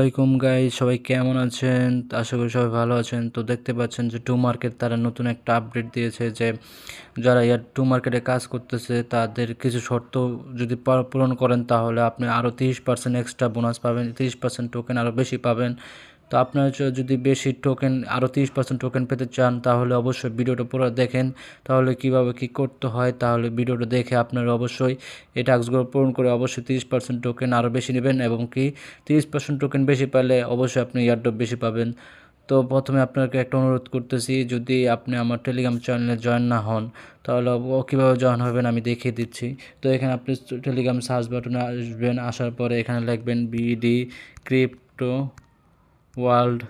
আসসালামাইকুম গাই সবাই কেমন আছেন? আশা করি সবাই ভালো আছেন। তো দেখতে পাচ্ছেন যে টু মার্কেট তারা নতুন একটা আপডেট দিয়েছে যে যারা ইয়ার টু মার্কেটে কাজ করতেছে, তাদের কিছু শর্ত যদি পূরণ করেন তাহলে আপনি আরও তিরিশ পার্সেন্ট এক্সট্রা বোনাস পাবেন, তিরিশ পার্সেন্ট টোকেন আরও বেশি পাবেন। তো আপনার যদি বেশি টোকেন আরও তিরিশ পার্সেন্ট টোকেন পেতে চান, তাহলে অবশ্যই ভিডিওটা পুরো দেখেন। তাহলে কীভাবে কি করতে হয়, তাহলে ভিডিওটা দেখে আপনারা অবশ্যই এই টাস্কগুলো পূরণ করে অবশ্যই তিরিশ পার্সেন্ট টোকেন আরও বেশি নেবেন এবং কি তিরিশ পার্সেন্ট টোকেন বেশি পেলে অবশ্যই আপনি ইয়ারড্রপ বেশি পাবেন। তো প্রথমে আপনাকে একটা অনুরোধ করতেছি, যদি আপনি আমার টেলিগ্রাম চ্যানেলে জয়েন না হন, তাহলে কীভাবে জয়েন হবেন আমি দেখিয়ে দিচ্ছি। তো এখানে আপনি টেলিগ্রাম সার্চ বাটনে আসবেন, আসার পরে এখানে লিখবেন বিডি ক্রিপ্টো ওয়ার্ল্ড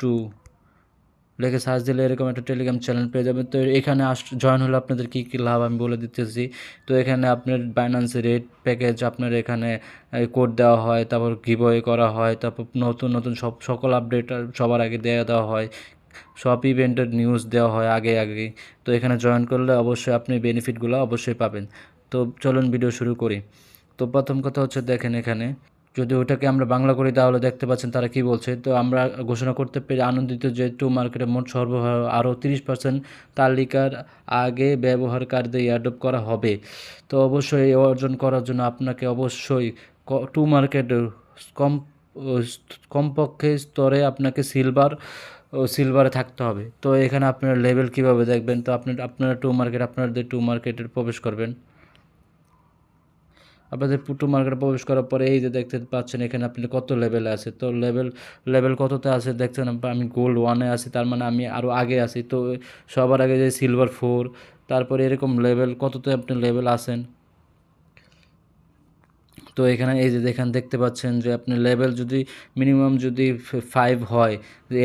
টু। লিখে সার্চ দিলে এরকম একটা টেলিগ্রাম চ্যানেল পেয়ে যাবেন। তো এখানে আস জয়েন হলে আপনাদের কী কী লাভ আমি বলে দিতেছি। তো এখানে আপনার বাইন্যান্স রেট প্যাকেজ আপনার এখানে কোড দেওয়া হয়, তারপর গিভওয়ে করা হয়, তারপর নতুন নতুন সব, সকল আপডেট সবার আগে দেওয়া দেওয়া হয়। সব ইভেন্টের নিউজ দেওয়া হয় আগে আগে। তো এখানে জয়েন করলে অবশ্যই আপনি বেনিফিটগুলো অবশ্যই পাবেন। তো চলুন ভিডিও শুরু করি। তো প্রথম কথা হচ্ছে দেখেন এখানে। যদি ওটাকে আমরা বাংলা করি তাহলে দেখতে পাচ্ছেন তারা কি বলছে। তো আমরা ঘোষণা করতে পেরে আনন্দিত যে টু মার্কেটে মোট সরবরাহ আরও তিরিশ পার্সেন্ট তালিকার আগে ব্যবহারকারীদের অ্যাডপ্ট করা হবে। তো অবশ্যই অর্জন করার জন্য আপনাকে অবশ্যই টু মার্কেট কম, কমপক্ষে স্তরে আপনাকে সিলভার ও সিলভারে থাকতে হবে। তো এখানে আপনার লেভেল কীভাবে দেখবেন? তো আপনার আপনারা টু মার্কেট আপনাদের টু মার্কেটে প্রবেশ করবেন। আপনাদের পুটু মার্কেটে প্রবেশ করার পরে এই যে দেখতে পাচ্ছেন, এখানে আপনি কত লেভেল আছে তো লেভেল লেভেল কততে আছে দেখছেন? আমি গোল্ড ওয়ানে আছি, তার মানে আমি আরও আগে আছি। তো সবার আগে যে সিলভার ফোর তারপরে এরকম লেভেল কততে আপনি লেভেল আছেন? তো এখানে এই যে এখানে দেখতে পাচ্ছেন যে আপনি লেভেল যদি মিনিমাম যদি ফাইভ হয়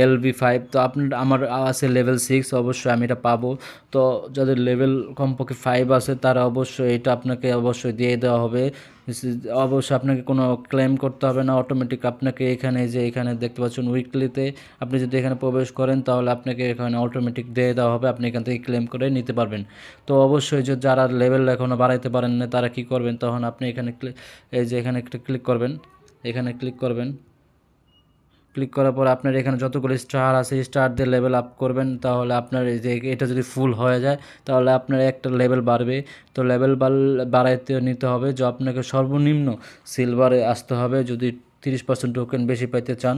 এল বি ফাইভ তো আপনার, আমার আছে লেভেল সিক্স অবশ্যই আমি এটা পাবো। তো যাদের লেভেল কমপক্ষে ফাইভ আছে, তারা অবশ্যই এটা আপনাকে অবশ্যই দিয়ে দেওয়া হবে। অবশ্যই আপনাকে কোনো ক্লেম করতে হবে না। অটোমেটিক আপনাকে এখানে যে এখানে দেখতে পাচ্ছেন উইকলিতে আপনি যদি এখানে প্রবেশ করেন, তাহলে আপনাকে এখানে অটোমেটিক দিয়ে দেওয়া হবে। আপনি এখান থেকে ক্লেম করে নিতে পারবেন। তো অবশ্যই যে যারা লেভেল এখনও বাড়াইতে পারেন না, তারা কি করবেন? তখন আপনি এখানে এই যে এখানে একটা ক্লিক করবেন। এখানে ক্লিক করবেন। ক্লিক করার পর আপনার এখানে যতগুলো স্টার আছে স্টার দিয়ে লেভেল আপ করবেন, তাহলে আপনার এই যে এটা যদি ফুল হয়ে যায়, তাহলে আপনার একটা লেভেল বাড়বে। তো লেভেল বাড়াইতে নিতে হবে যে আপনাকে সর্বনিম্ন সিলভারে আসতে হবে, যদি তিরিশ পার্সেন্ট টোকেন বেশি পাইতে চান।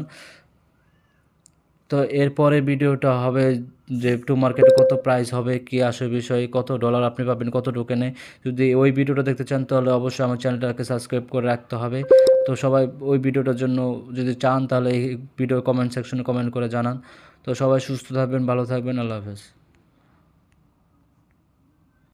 তো এরপরে ভিডিওটা হবে যে টু মার্কেটে কত প্রাইস হবে, কি আসে বিষয়, কত ডলার আপনি পাবেন, কত টোকেনে যদি ওই ভিডিওটা দেখতে চান, তাহলে অবশ্যই আমার চ্যানেলটাকে সাবস্ক্রাইব করে রাখতে হবে। তো সবাই ওই ভিডিওটার জন্য যদি চান তাহলে এই ভিডিও কমেন্ট সেকশনে কমেন্ট করে জানান। তো সবাই সুস্থ থাকবেন, ভালো থাকবেন, আল্লাহ হাফেজ।